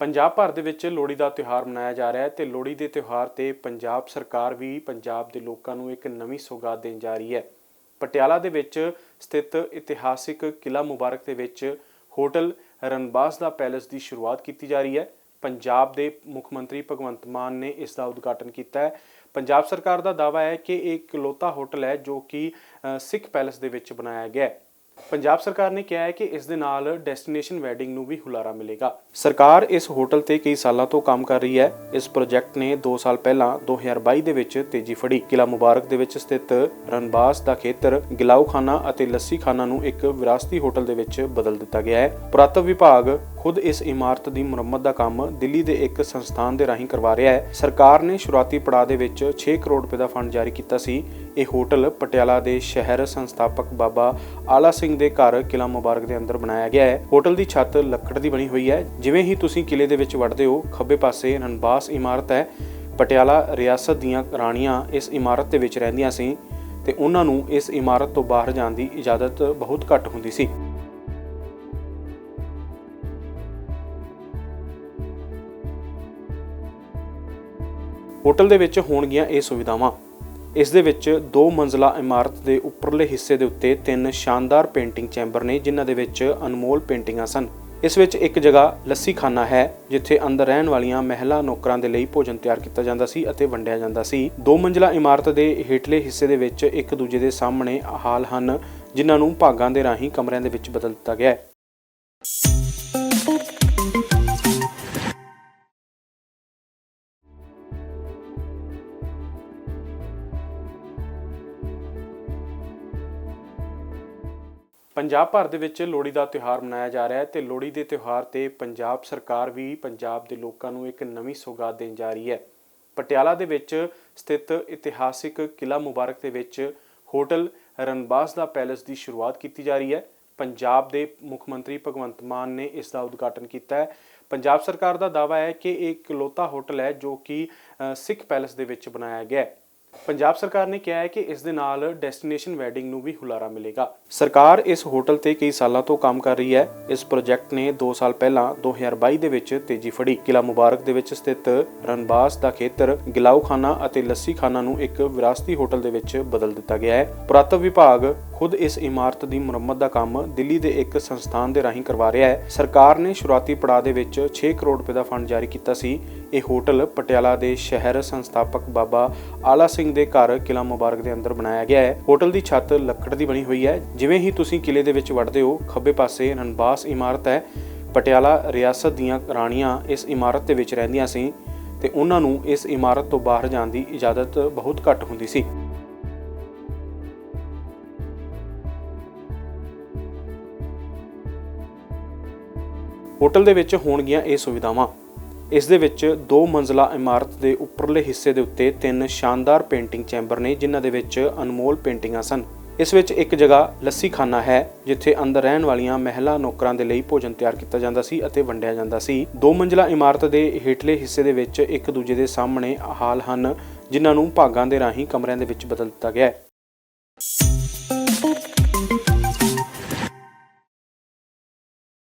ਪੰਜਾਬ ਭਰ ਦੇ ਵਿੱਚ ਲੋਹੜੀ ਦਾ ਤਿਉਹਾਰ ਮਨਾਇਆ ਜਾ ਰਿਹਾ ਹੈ ਤੇ ਲੋਹੜੀ ਦੇ ਤਿਉਹਾਰ ਤੇ ਪੰਜਾਬ ਸਰਕਾਰ ਵੀ ਪੰਜਾਬ ਦੇ ਲੋਕਾਂ ਨੂੰ ਇੱਕ ਨਵੀਂ ਸੌਗਾਤ ਦੇਣ ਜਾ ਰਹੀ ਹੈ। ਪਟਿਆਲਾ ਦੇ ਵਿੱਚ ਸਥਿਤ ਇਤਿਹਾਸਿਕ ਕਿਲਾ ਮੁਬਾਰਕ ਦੇ ਵਿੱਚ ਹੋਟਲ ਰਣਬਾਸ ਦਾ ਪੈਲੇਸ ਦੀ ਸ਼ੁਰੂਆਤ ਕੀਤੀ ਜਾ ਰਹੀ ਹੈ। ਪੰਜਾਬ ਦੇ ਮੁੱਖ ਮੰਤਰੀ ਭਗਵੰਤ ਮਾਨ ਨੇ ਇਸ ਦਾ ਉਦਘਾਟਨ ਕੀਤਾ ਹੈ। ਪੰਜਾਬ ਸਰਕਾਰ ਦਾ ਦਾਅਵਾ ਹੈ ਕਿ ਇਹ ਇਕਲੌਤਾ ਹੋਟਲ ਹੈ ਜੋ ਕਿ ਸਿੱਖ ਪੈਲੇਸ ਦੇ ਵਿੱਚ ਬਣਾਇਆ ਗਿਆ ਹੈ। ਪੰਜਾਬ ਸਰਕਾਰ ਨੇ ਕਿਹਾ ਹੈ ਕਿ ਇਸ ਦੇ ਨਾਲ ਡੈਸਟੀਨੇਸ਼ਨ ਵੈਡਿੰਗ ਨੂੰ ਵੀ ਹੁਲਾਰਾ ਮਿਲੇਗਾ। ਸਰਕਾਰ ਇਸ ਹੋਟਲ ਤੇ ਕਈ ਸਾਲਾਂ ਤੋਂ ਕੰਮ ਕਰ ਰਹੀ ਹੈ। ਇਸ ਪ੍ਰੋਜੈਕਟ ਨੇ 2 ਸਾਲ ਪਹਿਲਾਂ 2022 ਦੇ ਵਿੱਚ ਤੇਜ਼ੀ ਫੜੀ। ਕਿਲਾ ਮੁਬਾਰਕ ਦੇ ਵਿੱਚ ਸਥਿਤ ਰਣਬਾਸ ਦਾ ਖੇਤਰ ਗਿਲਾਉਖਾਨਾ ਅਤੇ ਲੱਸੀ ਖਾਨਾ ਨੂੰ ਇੱਕ ਵਿਰਾਸਤੀ ਹੋਟਲ ਦੇ ਵਿੱਚ ਬਦਲ ਦਿੱਤਾ ਗਿਆ ਹੈ। ਪੁਰਾਤਵ ਵਿਭਾਗ ਖੁਦ ਇਸ ਇਮਾਰਤ ਦੀ ਮੁਰੰਮਤ ਦਾ ਕੰਮ ਦਿੱਲੀ ਦੇ ਇੱਕ ਸੰਸਥਾਨ ਦੇ ਰਾਹੀਂ ਕਰਵਾ ਰਿਹਾ ਹੈ। ਸਰਕਾਰ ਨੇ ਸ਼ੁਰੂਆਤੀ ਪੜਾਅ ਦੇ ਵਿੱਚ 6 ਕਰੋੜ ਰੁਪਏ ਦਾ ਫੰਡ ਜਾਰੀ ਕੀਤਾ ਸੀ। ਇਹ ਹੋਟਲ ਪਟਿਆਲਾ ਦੇ ਸ਼ਹਿਰ ਸੰਸਥਾਪਕ ਬਾਬਾ ਆਲਾ ਸਿੰਘ ਦੇ ਘਰ ਕਿਲਾ ਮੁਬਾਰਕ ਦੇ ਅੰਦਰ ਬਣਾਇਆ ਗਿਆ ਹੈ। ਹੋਟਲ ਦੀ ਛੱਤ ਲੱਕੜ ਦੀ ਬਣੀ ਹੋਈ ਹੈ। ਜਿਵੇਂ ਹੀ ਤੁਸੀਂ ਕਿਲੇ ਦੇ ਵਿੱਚ ਵੜਦੇ ਹੋ, ਖੱਬੇ ਪਾਸੇ ਰਣਬਾਸ ਇਮਾਰਤ ਹੈ। ਪਟਿਆਲਾ ਰਿਆਸਤ ਦੀਆਂ ਰਾਣੀਆਂ ਇਸ ਇਮਾਰਤ ਦੇ ਵਿੱਚ ਰਹਿੰਦੀਆਂ ਸੀ ਤੇ ਉਹਨਾਂ ਨੂੰ ਇਸ ਇਮਾਰਤ ਤੋਂ ਬਾਹਰ ਜਾਣ ਦੀ ਇਜਾਜ਼ਤ ਬਹੁਤ ਘੱਟ ਹੁੰਦੀ ਸੀ। ਹੋਟਲ ਦੇ ਵਿੱਚ ਹੋਣਗੀਆਂ ਇਹ ਸੁਵਿਧਾਵਾਂ। ਇਸ ਦੇ ਵਿੱਚ ਦੋ ਮੰਜ਼ਲਾ ਇਮਾਰਤ ਦੇ ਉੱਪਰਲੇ ਹਿੱਸੇ ਦੇ ਉੱਤੇ ਤਿੰਨ ਸ਼ਾਨਦਾਰ ਪੇਂਟਿੰਗ ਚੈਂਬਰ ਨੇ, ਜਿਨ੍ਹਾਂ ਦੇ ਵਿੱਚ ਅਨਮੋਲ ਪੇਂਟਿੰਗਾਂ ਸਨ। ਇਸ ਵਿੱਚ ਇੱਕ ਜਗ੍ਹਾ ਲੱਸੀ ਖਾਨਾ ਹੈ, ਜਿੱਥੇ ਅੰਦਰ ਰਹਿਣ ਵਾਲੀਆਂ ਮਹਿਲਾ ਨੌਕਰਾਂ ਦੇ ਲਈ ਭੋਜਨ ਤਿਆਰ ਕੀਤਾ ਜਾਂਦਾ ਸੀ ਅਤੇ ਵੰਡਿਆ ਜਾਂਦਾ ਸੀ। ਦੋ ਮੰਜ਼ਲਾ ਇਮਾਰਤ ਦੇ ਹੇਠਲੇ ਹਿੱਸੇ ਦੇ ਵਿੱਚ ਇੱਕ ਦੂਜੇ ਦੇ ਸਾਹਮਣੇ ਹਾਲ ਹਨ, ਜਿਨ੍ਹਾਂ ਨੂੰ ਭਾਗਾਂ ਦੇ ਰਾਹੀਂ ਕਮਰਿਆਂ ਦੇ ਵਿੱਚ ਬਦਲ ਦਿੱਤਾ ਗਿਆ ਹੈ। ਪੰਜਾਬ ਭਰ ਦੇ ਵਿੱਚ ਲੋਹੜੀ ਦਾ ਤਿਉਹਾਰ ਮਨਾਇਆ ਜਾ ਰਿਹਾ ਹੈ ਤੇ ਲੋਹੜੀ ਦੇ ਤਿਉਹਾਰ ਤੇ ਪੰਜਾਬ ਸਰਕਾਰ ਵੀ ਪੰਜਾਬ ਦੇ ਲੋਕਾਂ ਨੂੰ ਇੱਕ ਨਵੀਂ ਸੌਗਾਤ ਦੇਣ ਜਾ ਰਹੀ ਹੈ। ਪਟਿਆਲਾ ਦੇ ਵਿੱਚ ਸਥਿਤ ਇਤਿਹਾਸਿਕ ਕਿਲਾ ਮੁਬਾਰਕ ਦੇ ਵਿੱਚ ਹੋਟਲ ਰਣਬਾਸ ਦਾ ਪੈਲੇਸ ਦੀ ਸ਼ੁਰੂਆਤ ਕੀਤੀ ਜਾ ਰਹੀ ਹੈ। ਪੰਜਾਬ ਦੇ ਮੁੱਖ ਮੰਤਰੀ ਭਗਵੰਤ ਮਾਨ ਨੇ ਇਸ ਦਾ ਉਦਘਾਟਨ ਕੀਤਾ ਹੈ। ਪੰਜਾਬ ਸਰਕਾਰ ਦਾ ਦਾਅਵਾ ਹੈ ਕਿ ਇਹ ਇਕਲੌਤਾ ਹੋਟਲ ਹੈ ਜੋ ਕਿ ਸਿੱਖ ਪੈਲੇਸ ਦੇ ਵਿੱਚ ਬਣਾਇਆ ਗਿਆ ਹੈ। ਪੰਜਾਬ ਸਰਕਾਰ ਨੇ ਕਿਹਾ ਹੈ ਕਿ ਇਸ ਦੇ ਨਾਲ ਡੈਸਟੀਨੇਸ਼ਨ ਵੈਡਿੰਗ ਨੂੰ ਵੀ ਹੁਲਾਰਾ ਮਿਲੇਗਾ। ਸਰਕਾਰ ਇਸ ਹੋਟਲ ਤੇ ਕਈ ਸਾਲਾਂ ਤੋਂ ਕੰਮ ਕਰ ਰਹੀ ਹੈ। ਇਸ ਪ੍ਰੋਜੈਕਟ ਨੇ 2 ਸਾਲ ਪਹਿਲਾਂ 2022 ਦੇ ਵਿੱਚ ਤੇਜ਼ੀ ਫੜੀ। ਕਿਲਾ ਮੁਬਾਰਕ ਦੇ ਵਿੱਚ ਸਥਿਤ ਰਣਬਾਸ ਦਾ ਖੇਤਰ ਗਿਲਾਉਖਾਨਾ ਅਤੇ ਲੱਸੀ ਖਾਨਾ ਨੂੰ ਇੱਕ ਵਿਰਾਸਤੀ ਹੋਟਲ ਦੇ ਵਿੱਚ ਬਦਲ ਦਿੱਤਾ ਗਿਆ ਹੈ। ਪੁਰਾਤਵ ਵਿਭਾਗ ਖੁਦ ਇਸ ਇਮਾਰਤ ਦੀ ਮੁਰੰਮਤ ਦਾ ਕੰਮ ਦਿੱਲੀ ਦੇ ਇੱਕ ਸੰਸਥਾਨ ਦੇ ਰਾਹੀਂ ਕਰਵਾ ਰਿਹਾ ਹੈ। ਸਰਕਾਰ ਨੇ ਸ਼ੁਰੂਆਤੀ ਪੜਾਅ ਦੇ ਵਿੱਚ 6 ਕਰੋੜ ਰੁਪਏ ਦਾ ਫੰਡ ਜਾਰੀ ਕੀਤਾ ਸੀ। ਇਹ ਹੋਟਲ ਪਟਿਆਲਾ ਦੇ ਸ਼ਹਿਰ ਸੰਸਥਾਪਕ ਬਾਬਾ ਆਲਾ ਸਿੰਘ ਦੇ ਘਰ ਕਿਲਾ ਮੁਬਾਰਕ ਦੇ ਅੰਦਰ ਬਣਾਇਆ ਗਿਆ ਹੈ। ਹੋਟਲ ਦੀ ਛੱਤ ਲੱਕੜ ਦੀ ਬਣੀ ਹੋਈ ਹੈ। ਜਿਵੇਂ ਹੀ ਤੁਸੀਂ ਕਿਲੇ ਦੇ ਵਿੱਚ ਵੜਦੇ ਹੋ, ਖੱਬੇ ਪਾਸੇ ਰਣਬਾਸ ਇਮਾਰਤ ਹੈ। ਪਟਿਆਲਾ ਰਿਆਸਤ ਦੀਆਂ ਰਾਣੀਆਂ ਇਸ ਇਮਾਰਤ ਦੇ ਵਿੱਚ ਰਹਿੰਦੀਆਂ ਸੀ ਤੇ ਉਹਨਾਂ ਨੂੰ ਇਸ ਇਮਾਰਤ ਤੋਂ ਬਾਹਰ ਜਾਣ ਦੀ ਇਜਾਜ਼ਤ ਬਹੁਤ ਘੱਟ ਹੁੰਦੀ ਸੀ। ਹੋਟਲ ਦੇ ਵਿੱਚ ਹੋਣਗੀਆਂ ਇਹ ਸੁਵਿਧਾਵਾਂ। ਇਸ ਦੇ ਵਿੱਚ ਦੋ ਮੰਜ਼ਲਾ ਇਮਾਰਤ ਦੇ ਉੱਪਰਲੇ ਹਿੱਸੇ ਦੇ ਉੱਤੇ ਤਿੰਨ ਸ਼ਾਨਦਾਰ ਪੇਂਟਿੰਗ ਚੈਂਬਰ ਨੇ, ਜਿਨ੍ਹਾਂ ਦੇ ਵਿੱਚ ਅਨਮੋਲ ਪੇਂਟਿੰਗਾਂ ਸਨ। ਇਸ ਵਿੱਚ ਇੱਕ ਜਗ੍ਹਾ ਲੱਸੀ ਖਾਨਾ ਹੈ, ਜਿੱਥੇ ਅੰਦਰ ਰਹਿਣ ਵਾਲੀਆਂ ਮਹਿਲਾ ਨੌਕਰਾਂ ਦੇ ਲਈ ਭੋਜਨ ਤਿਆਰ ਕੀਤਾ ਜਾਂਦਾ ਸੀ ਅਤੇ ਵੰਡਿਆ ਜਾਂਦਾ ਸੀ। ਦੋ ਮੰਜ਼ਲਾ ਇਮਾਰਤ ਦੇ ਹੇਠਲੇ ਹਿੱਸੇ ਦੇ ਵਿੱਚ ਇੱਕ ਦੂਜੇ ਦੇ ਸਾਹਮਣੇ ਹਾਲ ਹਨ, ਜਿਨ੍ਹਾਂ ਨੂੰ ਭਾਗਾਂ ਦੇ ਰਾਹੀਂ ਕਮਰਿਆਂ ਦੇ ਵਿੱਚ ਬਦਲ ਦਿੱਤਾ ਗਿਆ ਹੈ।